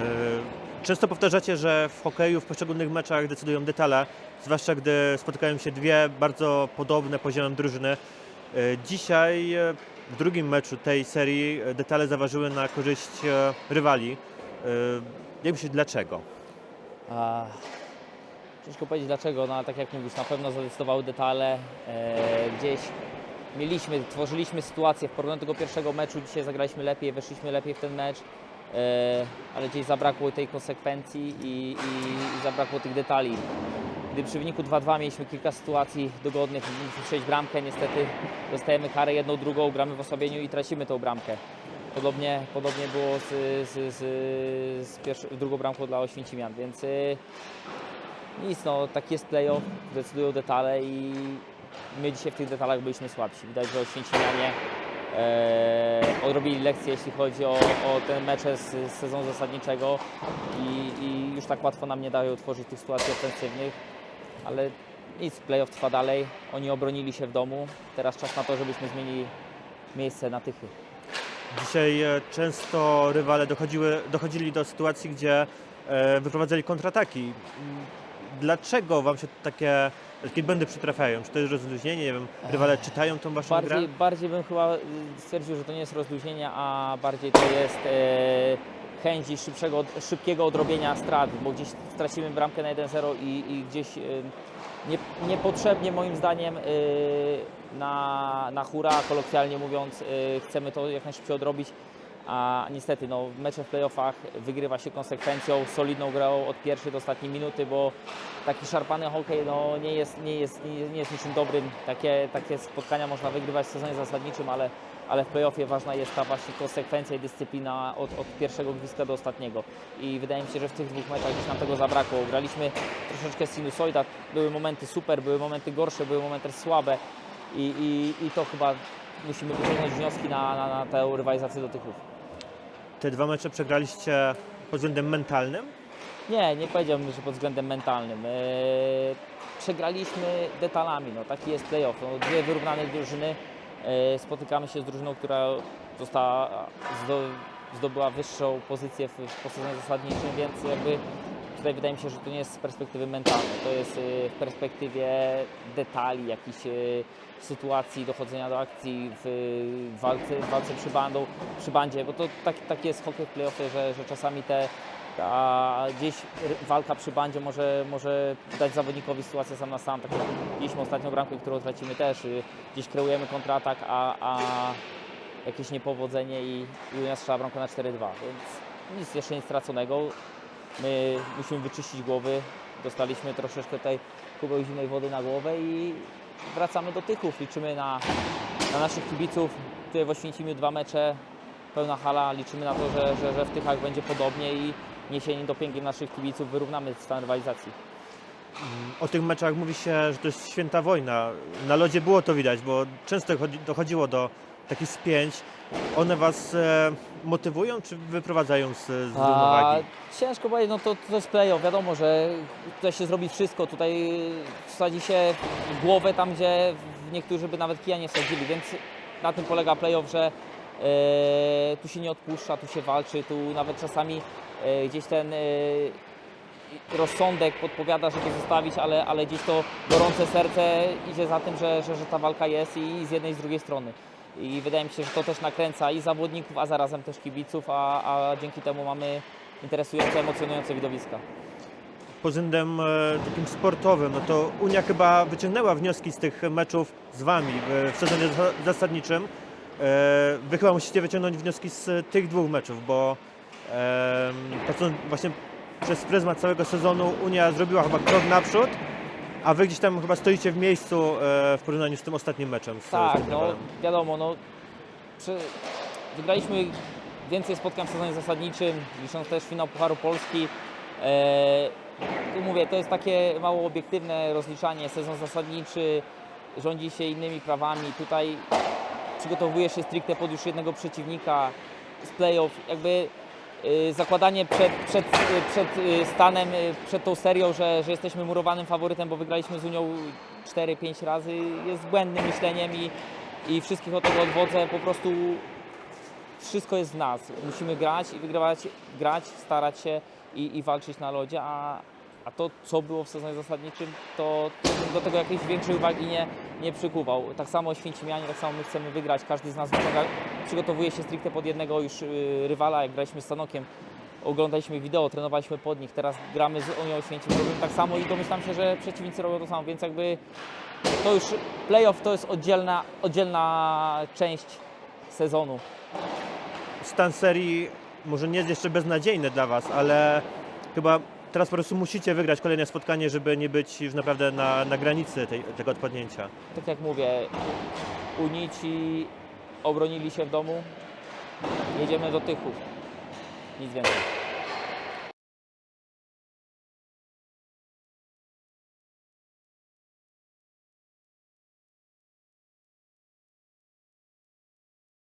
E, Często powtarzacie, że w hokeju w poszczególnych meczach decydują detale, zwłaszcza gdy spotykają się dwie bardzo podobne poziomem drużyny. E, Dzisiaj e, w drugim meczu tej serii detale zaważyły na korzyść rywali. Jak myślisz, dlaczego? A, ciężko powiedzieć dlaczego, no ale tak jak mówisz, na pewno zadecydowały detale. E, gdzieś mieliśmy, tworzyliśmy sytuację w porównaniu do tego pierwszego meczu, dzisiaj zagraliśmy lepiej, weszliśmy lepiej w ten mecz, e, ale gdzieś zabrakło tej konsekwencji i, i, i zabrakło tych detali. Gdy przy wyniku 2-2 mieliśmy kilka sytuacji dogodnych, mieliśmy strzelić bramkę, niestety dostajemy karę jedną, drugą, gramy w osłabieniu i tracimy tą bramkę. Podobnie, podobnie było z, z, z, z drugą bramką dla Oświęcimian, więc y, nic, no, taki jest playoff, decydują detale i my dzisiaj w tych detalach byliśmy słabsi. Widać, że Oświęcimianie e, odrobili lekcję, jeśli chodzi o, o te mecze z, sezonu zasadniczego i, i już tak łatwo nam nie dają tworzyć tych sytuacji ofensywnych, ale nic, playoff trwa dalej, oni obronili się w domu, teraz czas na to, żebyśmy zmienili miejsce na tychy. Dzisiaj e, często rywale dochodziły, dochodzili do sytuacji, gdzie e, wyprowadzali kontrataki. Dlaczego Wam się takie, takie błędy przytrafiają? Czy to jest rozluźnienie? Nie wiem, rywale czytają tą Waszą Bardziej, grę? bardziej bym chyba stwierdził, że to nie jest rozluźnienie, a bardziej to jest e, szybszego, szybkiego odrobienia strat, bo gdzieś stracimy bramkę na 1-0 i, i gdzieś e, nie, niepotrzebnie moim zdaniem e, na, na hura, kolokwialnie mówiąc, e, chcemy to jak najszybciej odrobić. A niestety no, mecze w playoffach wygrywa się konsekwencją, solidną grą od pierwszej do ostatniej minuty, bo taki szarpany hokej no, nie, jest, nie, jest, nie, jest niczym dobrym. Takie, takie spotkania można wygrywać w sezonie zasadniczym, ale, ale w playoffie ważna jest ta właśnie konsekwencja i dyscyplina od, od pierwszego gwizdka do ostatniego. I wydaje mi się, że w tych dwóch meczach gdzieś nam tego zabrakło. Graliśmy troszeczkę sinusoida, były momenty super, były momenty gorsze, były momenty słabe i, i, i to chyba musimy wyciągnąć wnioski na, na, na tę rywalizację dotyków. Te dwa mecze przegraliście pod względem mentalnym? Nie, nie powiedziałbym, że pod względem mentalnym. Eee, przegraliśmy detalami, no, taki jest playoff. No, dwie wyrównane drużyny. Eee, spotykamy się z drużyną, która została, zdo, zdobyła wyższą pozycję w, w zasadniczym, więc jakby tutaj wydaje mi się, że to nie jest z perspektywy mentalnej. To jest e, w perspektywie detali, jakichś e, sytuacji, dochodzenia do akcji w walce, w walce przy, bandą, przy bandzie, bo to tak, tak jest hokej w playoffie, że, że czasami te gdzieś walka przy bandzie może, może dać zawodnikowi sytuację sam na sam. Tak jak mieliśmy ostatnią bramkę, którą tracimy też. y, Gdzieś kreujemy kontratak, a, a jakieś niepowodzenie i, i Unia strzela bramkę na 4-2. Więc nic jeszcze nie straconego. My musimy wyczyścić głowy. Dostaliśmy troszeczkę tutaj kubeł zimnej wody na głowę i wracamy do tychów. Liczymy na, na naszych kibiców. Tutaj w Oświęcimiu dwa mecze, pełna hala. Liczymy na to, że, że, że w Tychach będzie podobnie i niesieniem dopingiem naszych kibiców wyrównamy stan rywalizacji. O tych meczach mówi się, że to jest święta wojna. Na lodzie było to widać, bo często chodzi- dochodziło do takich spięć. One Was e, motywują, czy wyprowadzają z, z równowagi? ciężko powiedzieć, no to, to jest playoff, wiadomo, że tutaj się zrobi wszystko, tutaj wsadzi się głowę tam, gdzie niektórzy by nawet kija nie wsadzili, więc na tym polega playoff, że e, tu się nie odpuszcza, tu się walczy, tu nawet czasami e, gdzieś ten e, rozsądek podpowiada, żeby zostawić, ale, ale gdzieś to gorące serce idzie za tym, że, że, że ta walka jest i z jednej i z drugiej strony. I wydaje mi się, że to też nakręca i zawodników, a zarazem też kibiców, a, a dzięki temu mamy interesujące, emocjonujące widowiska. Pod względem e, takim sportowym, no to Unia chyba wyciągnęła wnioski z tych meczów z Wami w, w sezonie za- zasadniczym. E, wy chyba musicie wyciągnąć wnioski z tych dwóch meczów, bo e, patrząc właśnie przez pryzmat całego sezonu Unia zrobiła chyba krok naprzód, a Wy gdzieś tam chyba stoicie w miejscu e, w porównaniu z tym ostatnim meczem. Z, z Tak, tym no rywalem. wiadomo, no przy, wygraliśmy więcej spotkań w sezonie zasadniczym, licząc też finał Pucharu Polski. E, tu mówię, to jest takie mało obiektywne rozliczanie. Sezon zasadniczy rządzi się innymi prawami. Tutaj przygotowuje się stricte pod już jednego przeciwnika z playoff. Jakby zakładanie przed, przed, y, przed y, stanem, y, przed tą serią, że, że jesteśmy murowanym faworytem, bo wygraliśmy z Unią 4-5 razy, jest błędnym myśleniem i, i wszystkich od tego odwodzę. Po prostu wszystko jest w nas. Musimy grać i wygrywać, grać, starać się i, i walczyć na lodzie, a, a to, co było w sezonie zasadniczym, to, to do tego jakiejś większej uwagi nie, nie przykuwał. Tak samo Święcimianie, tak samo my chcemy wygrać. Każdy z nas wyciąga, przygotowuje się stricte pod jednego już y, rywala, jak graliśmy z Sanokiem. Oglądaliśmy wideo, trenowaliśmy pod nich, teraz gramy z Unią Święcim, tak samo i domyślam się, że przeciwnicy robią to samo, więc jakby to już playoff to jest oddzielna, oddzielna część sezonu. Stan serii może nie jest jeszcze beznadziejny dla Was, ale chyba teraz po prostu musicie wygrać kolejne spotkanie, żeby nie być już naprawdę na, na granicy tej, tego odpadnięcia. Tak jak mówię, Unici obronili się w domu, jedziemy do Tychów. Nic więcej.